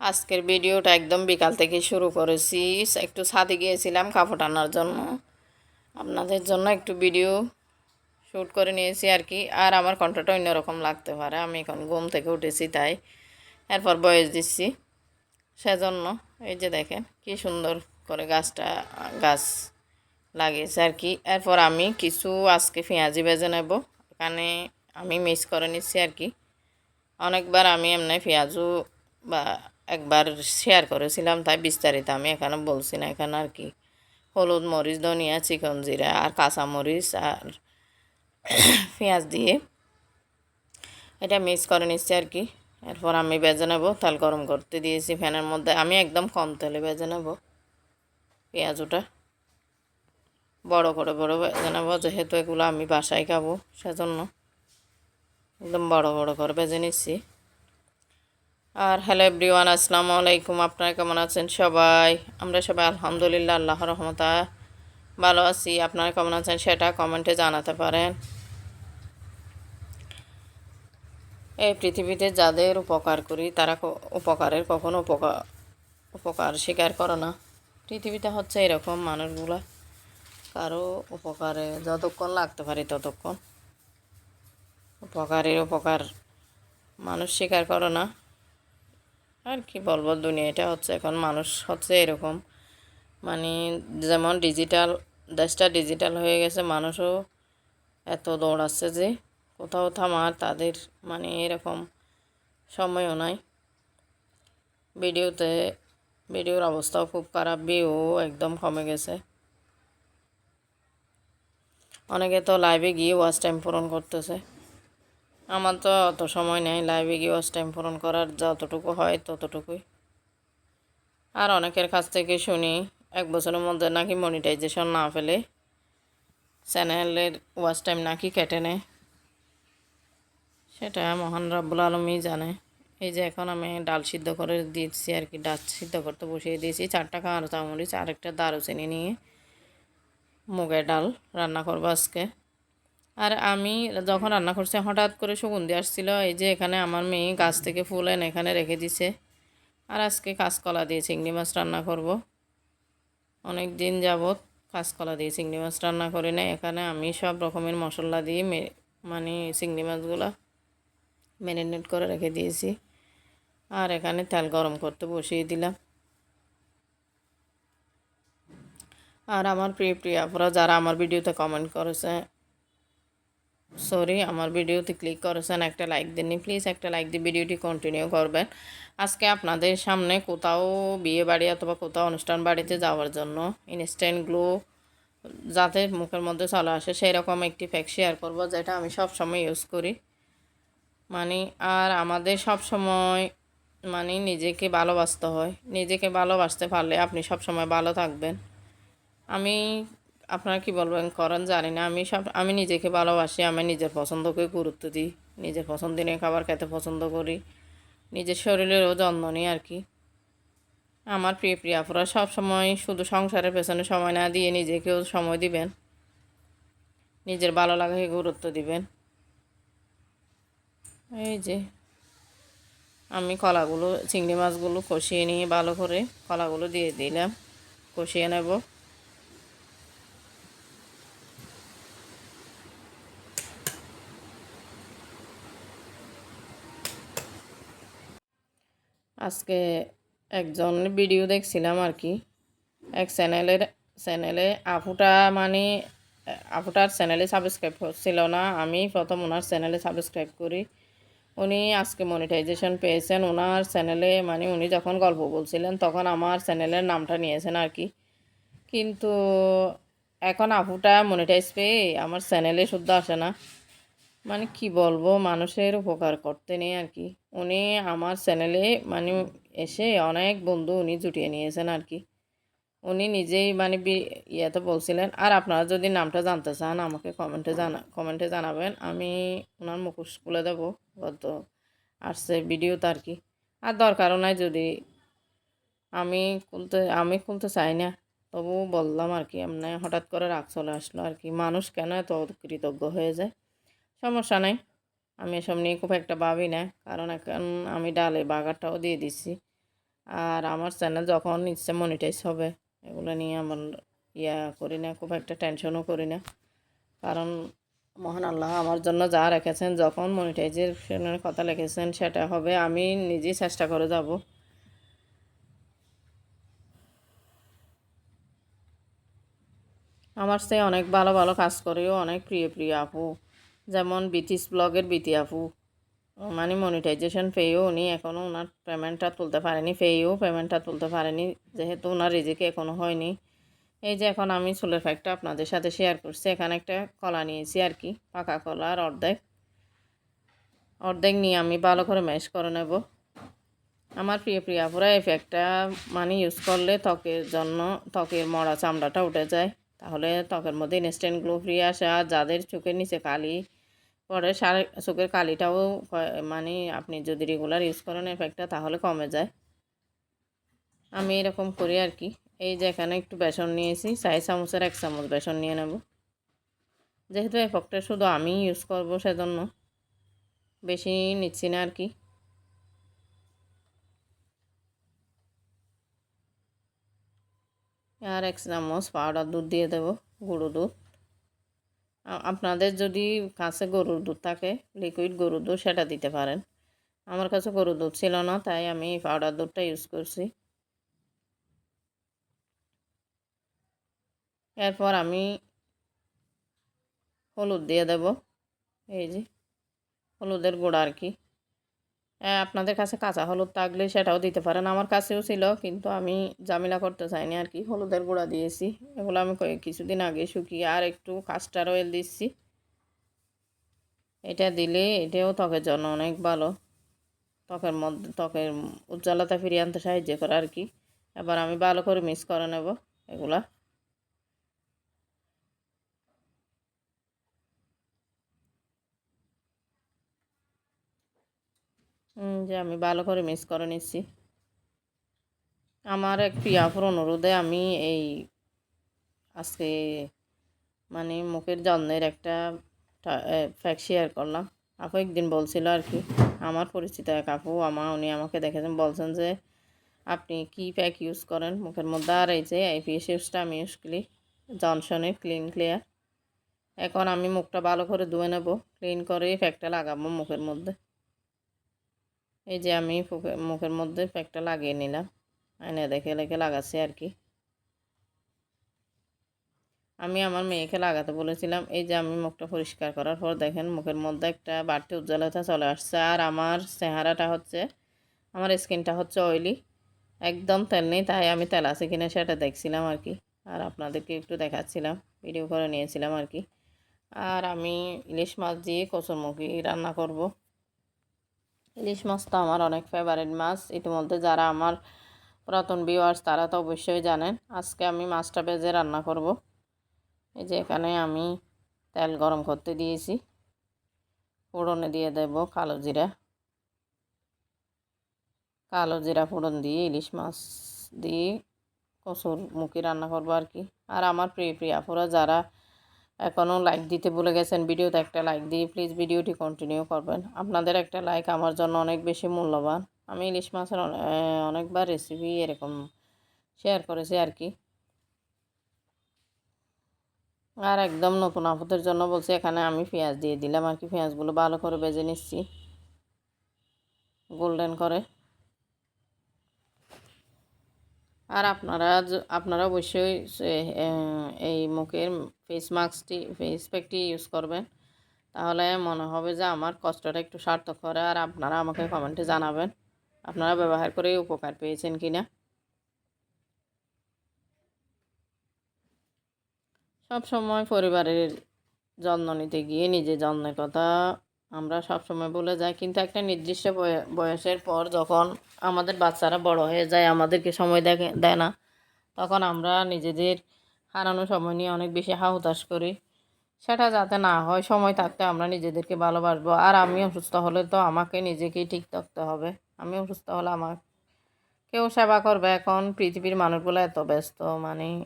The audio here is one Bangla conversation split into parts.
আজকের ভিডিওটা একদম বিকাল থেকে শুরু করেছি। একটু ছাদে গিয়েছিলাম কাপড় আনার জন্য। আপনাদের জন্য একটু ভিডিও শ্যুট করে নিয়েছি আর কি। আর আমার কণ্ঠটা অন্যরকম লাগতে পারে। আমি এখন ঘুম থেকে উঠেছি তাই এরপর বয়স দিচ্ছি। সেজন্য এই যে দেখেন কি সুন্দর করে গাছটা, গাছ লাগিয়েছে আর কি। এরপর আমি কিছু আজকে পেঁয়াজি বেজে নেব। এখানে আমি মিক্স করে নিচ্ছি আর কি। অনেকবার আমি এমনি পেঁয়াজু বা একবার শেয়ার করেছিলাম, তাই বিস্তারিত আমি এখানে বলছি না। এখানে আর কি? হলুদ মরিচ, ধনিয়া, চিকন জিরা আর কাঁচা মরিচ আর পেঁয়াজ দিয়ে এটা মিক্স করে নিচ্ছি আর কি। এরপর আমি বেজে নেব, তেল গরম করতে দিয়েছি ফ্যানের মধ্যে। আমি একদম কম তেলে বেজে নেব পেঁয়াজুটা। বড় করে বড় বেজে নেব, যেহেতু এগুলো আমি বাসায় খাব, সেজন্য একদম বড় বড় করে বেজে নিচ্ছি। আর হ্যালো এভরিওয়ান, আসসালামু আলাইকুম। আপনারা কেমন আছেন সবাই? আমরা সবাই আলহামদুলিল্লাহ আল্লাহ রহমতা ভালো আছি। আপনারা কেমন আছেন সেটা কমেন্টে জানাতে পারেন। এই পৃথিবীতে যাদের উপকার করি, তারা উপকারের কখনো উপকার উপকার স্বীকার করে না। পৃথিবীতে হচ্ছে এরকম মানুষগুলা, কারও উপকারে যতক্ষণ লাগতে পারে ততক্ষণ। উপকারের উপকার মানুষ স্বীকার করে না। আর কি বলব, দুনিয়াটা হচ্ছে এখন মানুষ হচ্ছে এরকম। মানে যেমন ডিজিটাল দেশটা ডিজিটাল হয়ে গেছে, মানুষও এত দৌড়াচ্ছে যে কোথাও থামার তাদের মানে এরকম সময়ও নাই। ভিডিওতে, ভিডিওর অবস্থাও খুব খারাপ ভিউ একদম কমে গেছে। অনেকে তো লাইভে গিয়ে ওয়াচ টাইম পূরণ করতেছে। আমার তো অত সময় নেই লাইভে গিয়ে ওয়াচ টাইম পূরণ করার, যতটুকু হয় ততটুকুই। আর অনেকের কাছ থেকে শুনি, এক বছরের মধ্যে নাকি মনিটাইজেশন না ফেলে চ্যানেলের ওয়াচ টাইম নাকি কেটে নেয়। সেটা মহান রাব্বুল আলমই জানে। এই যে এখন আমি ডাল সিদ্ধ করে দিচ্ছি আর কি, ডাল সিদ্ধ করতে বসিয়ে দিয়েছি, চারটা কাঁড়া চামরিচ আরেকটা দারুচিনি নিয়ে, মুগের ডাল রান্না করব আজকে। আর আমি যখন রান্না করছি, হঠাৎ করে সুগন্ধি আসছিল, এই যে এখানে আমার মেয়ে গাছ থেকে ফুল এনে এখানে রেখে দিছে। আর আজকে কাঁচকলা দিয়ে চিংড়ি মাছ রান্না করব। অনেক দিন যাবৎ কাঁচকলা দিয়ে চিংড়ি মাছ রান্না করি না এখানে আমি সব রকমের মশলা দিয়ে মানে চিংড়ি মাছগুলো ম্যারিনেট করে রেখে দিয়েছি। আর এখানে তেল গরম করতে বসিয়ে দিলাম। আর আমার প্রিয় প্রিয় আপুরা, যারা আমার ভিডিওতে কমেন্ট করেছে সরি, আমার ভিডিওতে ক্লিক করেছেন, একটা লাইক দেননি। প্লিজ একটা লাইক দিয়ে ভিডিওটি কন্টিনিউ করবেন। আজকে আপনাদের সামনে কোথাও বিয়ে বাড়ি অথবা কোথাও অনুষ্ঠান বাড়িতে যাওয়ার জন্য ইনস্ট্যান্ট গ্লো যাতে মুখের মধ্যে চলে আসে সেই রকম একটি প্যাক শেয়ার করব, যেটা আমি সব সময় ইউজ করি। মানে আর আমাদের সব সময় মানে নিজেকে ভালোবাসতে হয়। নিজেকে ভালোবাসতে পারলে আপনি সব সময় ভালো থাকবেন। আমি আপনারা কি বলবেন? করেন, জানি না। আমি সব, আমি নিজেকে ভালোবাসি, আমি নিজের পছন্দকে গুরুত্ব দিই। নিজের পছন্দিনীয় খাবার খেতে পছন্দ করি। নিজের শরীরেরও যত্ন নিই আর কি। আমার প্রিয় প্রিয় আপুরা সব সময় শুধু সংসারের পেছনে সময় না দিয়ে নিজেকেও সময় দিবেন। নিজের ভালো লাগাকে গুরুত্ব দিবেন। এই যে, আমি কলাগুলো, চিংড়ি মাছগুলো কষিয়ে নিয়ে ভালো করে কলাগুলো দিয়ে দিলাম। কষিয়ে নেব। আজকে একজন ভিডিও দেখছিলাম আর কি। এক চ্যানেলের চ্যানেলে আপুটা মানে আপুটার চ্যানেলে সাবস্ক্রাইব ছিল না। আমি প্রথম ওনার চ্যানেলে সাবস্ক্রাইব করি। উনি আজকে মনিটাইজেশন পেয়েছেন। ওনার চ্যানেলে মানে উনি যখন গল্প বলছিলেন, তখন আমার চ্যানেলের নামটা নিয়েছেন আর কি। কিন্তু এখন আপুটা মনিটাইজ পেয়ে আমার চ্যানেলে শুদ্ধ আসে না। মানে কি বলব, মানুষের উপকার করতে নেই আর কি। উনি আমার চ্যানেলে মানে এসে অনেক বন্ধু উনি জুটিয়ে নিয়েছেন আর কি। উনি নিজেই মানে ইয়েতে বলছিলেন, আর আপনারা যদি নামটা জানতে চান, আমাকে কমেন্টে জানা কমেন্টে জানাবেন। আমি ওনার মুখোশ খুলে দেবো গত আসছে ভিডিওতে আর কি। আর দরকারও নাই যদি। আমি খুলতে আমি খুলতে চাই না। তবু বললাম আর কি, এমনি হঠাৎ করে রাগ চলে আসলো আর কি। মানুষ কেন এত কৃতজ্ঞ হয়ে যায়? সমস্যা নাই। আমি এসব নিয়ে খুব একটা ভাবি না। কারণ এখন আমি ডালে বাগারটাও দিয়ে দিচ্ছি আর আমার চ্যানেল যখন ইচ্ছে মনিটাইজ হবে, এগুলো নিয়ে আমার ইয়া করি না, খুব একটা টেনশনও করি না। কারণ মহান আল্লাহ আমার জন্য যা রেখেছেন, যখন মনিটাইজেশনের কথা লিখেছেন, সেটা হবে আমি নিজেই চেষ্টা করে যাব। আমার সে অনেক ভালো ভালো কাজ করেও অনেক প্রিয় প্রিয় আপু। যেমন বিটিস ব্লগের বিটি আপু। মানে মনিটাইজেশন পেয়েও উনি এখনও ওনার পেমেন্টটা তুলতে পারেনি পেয়েও পেমেন্টটা তুলতে পারেনি, যেহেতু ওনার রিজিকে এখনও হয়নি। এই যে এখন আমি চুলের ফ্যাক্টটা আপনাদের সাথে শেয়ার করছি, এখানে একটা কলা নিয়েছি আর কি, পাকা কলা আর অর্ধেক। অর্ধেক নিয়ে আমি ভালো করে ম্যাশ করে নেব। আমার প্রিয় প্রিয় আপুরা, এই ফ্যাক্টটা মানে ইউজ করলে ত্বকের জন্য, ত্বকের মরা চামড়াটা উঠে যায়। তাহলে ত্বকের মধ্যে ইনস্ট্যান্ট গ্লো ফ্রি আসে, আর যাদের চোখের নিচে কালি পরে সারা, চোখের কালিটাও মানে আপনি যদি রেগুলার ইউজ করেন এফেক্টটা তাহলে কমে যায়। আমি এরকম করি আর কি। এই যে এখানে একটু বেসন নিয়েছি চাই চামচের এক চামচ বেসন নিয়ে নেব। যেহেতু এফেক্টটা শুধু আমি ইউজ করব সেজন্য, বেশি নিচ্ছি না আর কি। আর এক চামচ পাউডার দুধ দিয়ে দেব, গুঁড়ো দুধ। আপনাদের যদি কাছে গরুর দুধ থাকে লিকুইড গরুর দুধ, সেটা দিতে পারেন। আমার কাছে গরুর দুধ ছিল না, তাই আমি পাউডার দুধটা ইউজ করছি। এরপর আমি হলুদ দিয়ে দেব। এই যে, হলুদের গুঁড়া আর কি। আপনাদের কাছে কাঁচা হলুদ থাকলে সেটাও দিতে পারেন। আমার কাছেও ছিল, কিন্তু আমি জামিলা করতে চাইনি আর কি। হলুদের গুঁড়া দিয়েছি, এগুলো আমি কিছুদিন আগে শুকিয়ে আর একটু কাস্টার অয়েল দিচ্ছি। এটা দিলে এটাও ত্বকের জন্য অনেক ভালো। ত্বকের মধ্যে ত্বকের উজ্জ্বলতা ফিরিয়ে আনতে সাহায্য করে আর কি। এবার আমি ভালো করে মিক্স করে নেব এগুলা। যে আমি ভালো করে মিক্স করে নিচ্ছি। আমার এক প্রিয়াপুর অনুরোধে আমি এই আজকে মানে মুখের যত্নের একটা ফ্যাক শেয়ার করলাম। আপু একদিন বলছিল আর কি, আমার পরিচিত এক আপু আমার উনি আমাকে দেখেছেন, বলছেন যে আপনি কি প্যাক ইউজ করেন মুখের মধ্যে? আর এই যে এই ফেস ইউজটা আমি ইউজ করি জনসনের ক্লিন ক্লিয়ার এখন আমি মুখটা ভালো করে ধুয়ে নেব ক্লিন করে প্যাকটা লাগাবো মুখের মধ্যে। এই যে আমি মুখের মধ্যে প্যাকটা লাগিয়ে নিলাম। আয়না দেখে লেখে লাগাচ্ছি আর কি। আমি আমার মেয়েকে লাগাতে বলেছিলাম, এই যে আমি মুখটা পরিষ্কার করার পর দেখেন মুখের মধ্যে একটা বাড়তি উজ্জ্বলতা চলে আসছে। আর আমার চেহারাটা হচ্ছে, আমার স্কিনটা হচ্ছে অয়েলি একদম তেল নেই, তাই আমি তেল আছে কিনা সেটা দেখছিলাম আর কি। আর আপনাদেরকে একটু দেখাচ্ছিলাম ভিডিও করে নিয়েছিলাম আর কি। আর আমি ইলিশ মাছ দিয়ে কচুরমুখী রান্না করব। ইলিশ মাছ তো আমার অনেক ফেভারিট মাছ। ইতিমধ্যে যারা আমার পুরাতন ভিউয়ার্স তারা তো অবশ্যই জানেন, আজকে আমি মাছটা ভেজে রান্না করব। এই যে এখানে আমি তেল গরম করতে দিয়েছি। ফোড়নে দিয়ে দেব কালো জিরা। কালো জিরা ফোড়ন দিয়ে ইলিশ মাছ দিয়ে কচুর মুখি রান্না করব আর কি। আর আমার প্রিয় প্রিয় আপুরা, যারা এখনও লাইক দিতে ভুলে গেছেন, ভিডিওতে একটা লাইক দিয়ে প্লিজ ভিডিওটি কন্টিনিউ করবেন। আপনাদের একটা লাইক আমার জন্য অনেক বেশি মূল্যবান। আমি ইলিশ মাছের অনে- অনেকবার রেসিপি এরকম শেয়ার করেছি আর কি। আর একদম নতুন আপুদের জন্য বলছি, এখানে আমি পেঁয়াজ দিয়ে দিলাম আর কি। পেঁয়াজগুলো ভালো করে বেজে নিচ্ছি। গোল্ডেন করে। আর আপনারা আপনারা অবশ্যই এই মুখের ফেস মাস্কটি ফেস প্যাকটি ইউজ করবেন। তাহলে মনে হবে যে আমার কষ্টটা একটু সার্থক করে আর আপনারা আমাকে কমেন্টে জানাবেন, আপনারা ব্যবহার করে উপকার পেয়েছেন কি না সব সময় পরিবারের যত্ন নিতে গিয়ে নিজের যত্নের কথা আমরা সব সময় বলে যাই, কিন্তু একটা নির্দিষ্ট বয়- বয়সের পর যখন আমাদের বাচ্চারা বড় হয়ে যায়, আমাদেরকে সময় দেখে, দেয় না, তখন আমরা নিজেদের হারানো সময় নিয়ে অনেক বেশি হাহুতাশ করি। সেটা যাতে না হয়, সময় থাকতে আমরা নিজেদেরকে ভালোবাসবো। আর আমি অসুস্থ হলে তো আমাকে নিজেকেই ঠিক থাকতে হবে। আমি অসুস্থ হলে আমার কেউ সেবা করবে এখন, পৃথিবীর মানুষগুলো এত ব্যস্ত মানে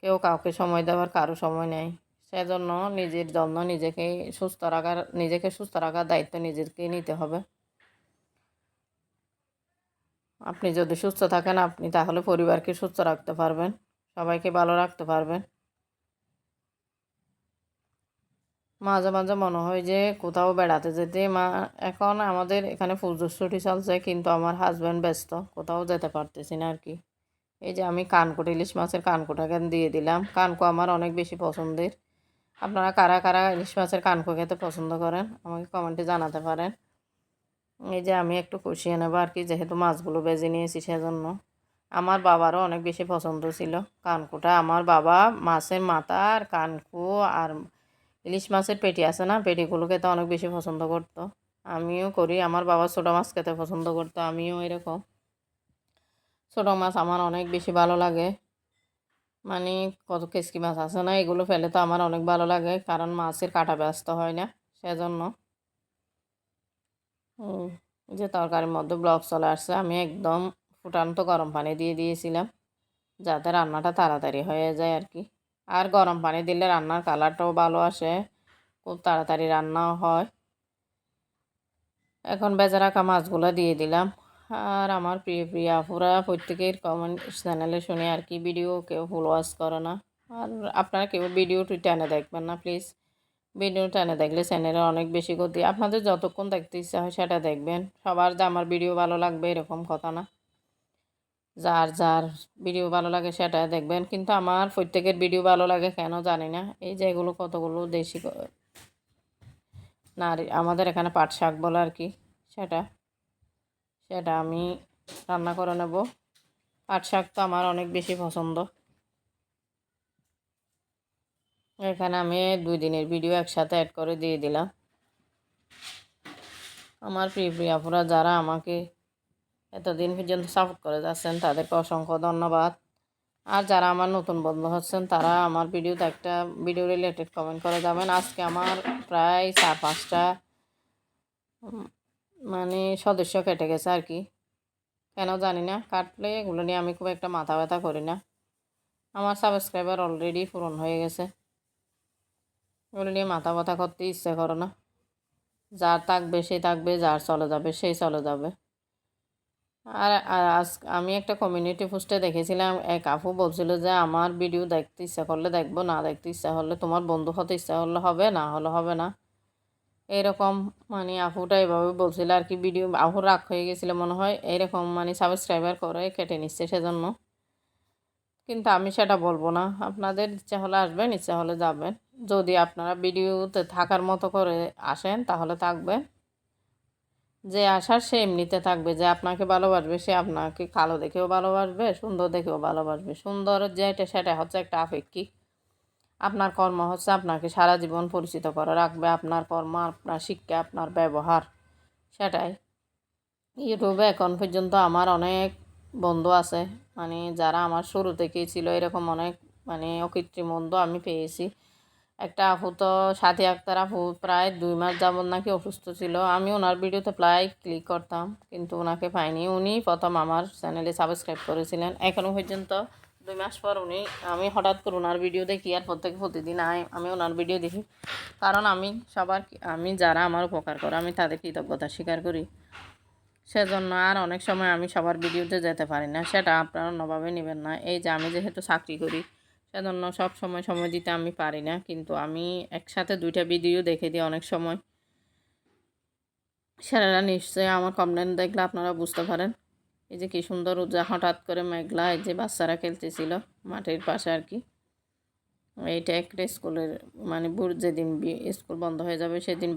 কেউ কাউকে সময় দেওয়ার কারও সময় নেই। সেজন্য নিজের যত্ন নিজেকে সুস্থ রাখার, নিজেকে সুস্থ রাখার দায়িত্ব নিজেকে নিতে হবে। আপনি যদি সুস্থ থাকেন আপনি তাহলে পরিবারকে সুস্থ রাখতে পারবেন, সবাইকে ভালো রাখতে পারবেন। মাঝে মাঝে মনে হয় যে কোথাও বেড়াতে যেতে, মা এখন আমাদের এখানে পুজোর ছুটি চলছে কিন্তু আমার হাজব্যান্ড ব্যস্ত, কোথাও যেতে পারতেছি না আর কি। এই যে আমি কানকুট, ইলিশ মাছের কানকুট এখন দিয়ে দিলাম, কানকো আমার অনেক বেশি পছন্দের। আপনারা কারা কারা ইলিশ মাছের কানকো খেতে পছন্দ করেন, আমাকে কমেন্টে জানাতে পারেন। এই যে আমি একটু কষিয়ে নেব আর কি, যেহেতু মাছগুলো বেজে নিয়েছি সেজন্য। আমার বাবারও অনেক বেশি পছন্দ ছিল কানকুটা। আমার বাবা মাছের মাথা আর কানকু আর ইলিশ মাছের পেটি আছে না, পেটিগুলো খেতে অনেক বেশি পছন্দ করতো। আমিও করি, আমার বাবা ছোটো মাছ খেতে পছন্দ করতো, আমিও এরকম। ছোটো মাছ আমার অনেক বেশি ভালো লাগে। মানে কত কেসকি মাছ আছে না, এগুলো ফেলে তো আমার অনেক ভালো লাগে, কারণ মাছের কাটা ব্যস্ত হয় না, সেজন্য। যে তরকারির মধ্যে ব্লক চলে আসছে, আমি একদম ফুটান্ত গরম পানি দিয়ে দিয়েছিলাম, যাতে রান্নাটা তাড়াতাড়ি হয়ে যায় আর কি। আর গরম পানি দিলে রান্নার কালারটাও ভালো আসে, খুব তাড়াতাড়ি রান্নাও হয়। এখন বেজে রাখা মাছগুলো দিয়ে দিলাম আর আমার প্রিয় প্রিয় আপুরা প্রত্যেকের কমেন্ট চ্যানেলে শুনে আর কি ভিডিও কেউ ফুল ওয়াশ করে না। আর আপনারা কেউ ভিডিওটি টেনে দেখবেন না প্লিজ ভিডিও টেনে দেখলে চ্যানেলে অনেক বেশি গতি। আপনাদের যতক্ষণ দেখতে ইচ্ছা হয় সেটা দেখবেন। সবার যে আমার ভিডিও ভালো লাগবে এরকম কথা না। যার যার ভিডিও ভালো লাগে সেটা দেখবেন। কিন্তু আমার প্রত্যেকের ভিডিও ভালো লাগে কেন জানি না। এই যে এগুলো কতগুলো দেশি নারী, আমাদের এখানে পাট শাক বলে আর কি সেটা। সেটা আমি রান্না করে নেব। পাট শাক তো আমার অনেক বেশি পছন্দ। এখানে আমি দুই দিনের ভিডিও একসাথে অ্যাড করে দিয়ে দিলাম। আমার প্রিয় প্রিয়াপুরা যারা আমাকে এতদিন পর্যন্ত সাপোর্ট করে যাচ্ছেন, তাদেরকে অসংখ্য ধন্যবাদ। আর যারা আমার নতুন বন্ধু হচ্ছেন, তারা আমার ভিডিওতে একটা ভিডিও রিলেটেড কমেন্ট করে যাবেন। আজকে আমার প্রায় চার পাঁচটা মানে সদস্য কেটে গেছে আর কি। কেন জানি না, কাটলে এগুলো নিয়ে আমি খুব একটা মাথা ব্যথা করি না। আমার সাবস্ক্রাইবার অলরেডি পূরণ হয়ে গেছে। এগুলো নিয়ে মাথা ব্যথা করতে ইচ্ছে করে না। যার থাকবে সে থাকবে, যার চলে যাবে সেই চলে যাবে। আর আজ আমি একটা কমিউনিটি পোস্টে দেখেছিলাম, এক আপু বলছিল যে, আমার ভিডিও দেখতে ইচ্ছা করলে দেখব, না দেখতে ইচ্ছা হলে তোমার বন্ধু হতে ইচ্ছা হলে হবে, না হলে হবে না। এরকম মানে আপুটা এভাবে বলছিল আর কি ভিডিও আপুর রাগ হয়ে গেছিল মনে হয়। এরকম মানে সাবস্ক্রাইবার করে কেটে নিচ্ছে সেজন্য। কিন্তু আমি সেটা বলব না। আপনাদের ইচ্ছা হলে আসবেন, ইচ্ছা হলে যাবেন। যদি আপনারা ভিডিওতে থাকার মতো করে আসেন, তাহলে থাকবেন যে আসার সে এমনিতে থাকবে, যে আপনাকে ভালোবাসবে, সে আপনাকে কালো দেখেও ভালোবাসবে, সুন্দর দেখেও ভালোবাসবে। সুন্দর যেটা, সেটা হচ্ছে একটা আপেক্ষিক আপনার কর্ম হচ্ছে আপনাকে সারা জীবন পরিচিত করে, রাখবে আপনার কর্ম, আপনার শিক্ষা, আপনার ব্যবহার। সেটাই। ইউটিউবে এখন পর্যন্ত আমার অনেক বন্ধু আছে মানে যারা আমার শুরু থেকেই ছিল এরকম অনেক মানে অকৃত্রিম বন্ধু আমি পেয়েছি। একটা আপু তো সাথী আক্তার আপু প্রায় দুই মাস যাবত নাকি অসুস্থ ছিল। আমি ওনার ভিডিওতে প্রায় ক্লিক করতাম, কিন্তু ওনাকে পাইনি। উনি প্রথম আমার চ্যানেলে সাবস্ক্রাইব করেছিলেন। এখনও পর্যন্ত দুই মাস পর উনি আমি হঠাৎ করে ওনার ভিডিও দেখি আর প্রত্যেক প্রতিদিন আমি ওনার ভিডিও দেখি। কারণ আমি সবার আমি যারা আমার উপকার করে, আমি তাদের কৃতজ্ঞতা স্বীকার করি। সেজন্য আর অনেক সময় আমি সবার ভিডিওতে যেতে পারি না, সেটা আপনারা অন্যভাবে নেবেন না। এই যে আমি যেহেতু চাকরি করি, সেজন্য সব সময় সময় দিতে আমি পারি না, কিন্তু আমি একসাথে দুইটা ভিডিও দেখে দিই অনেক সময়। সেটা নিশ্চয়ই আমার কমপ্লেন দেখলে আপনারা বুঝতে পারেন। এই যে কি সুন্দর উজা হঠাৎ করে মেঘলা, এই যে বাচ্চারা খেলতেছিল মাঠের পাশে আর কি। এইটা একটা স্কুলের মানে বুড় যেদিন স্কুল বন্ধ হয়ে যাবে সেদিন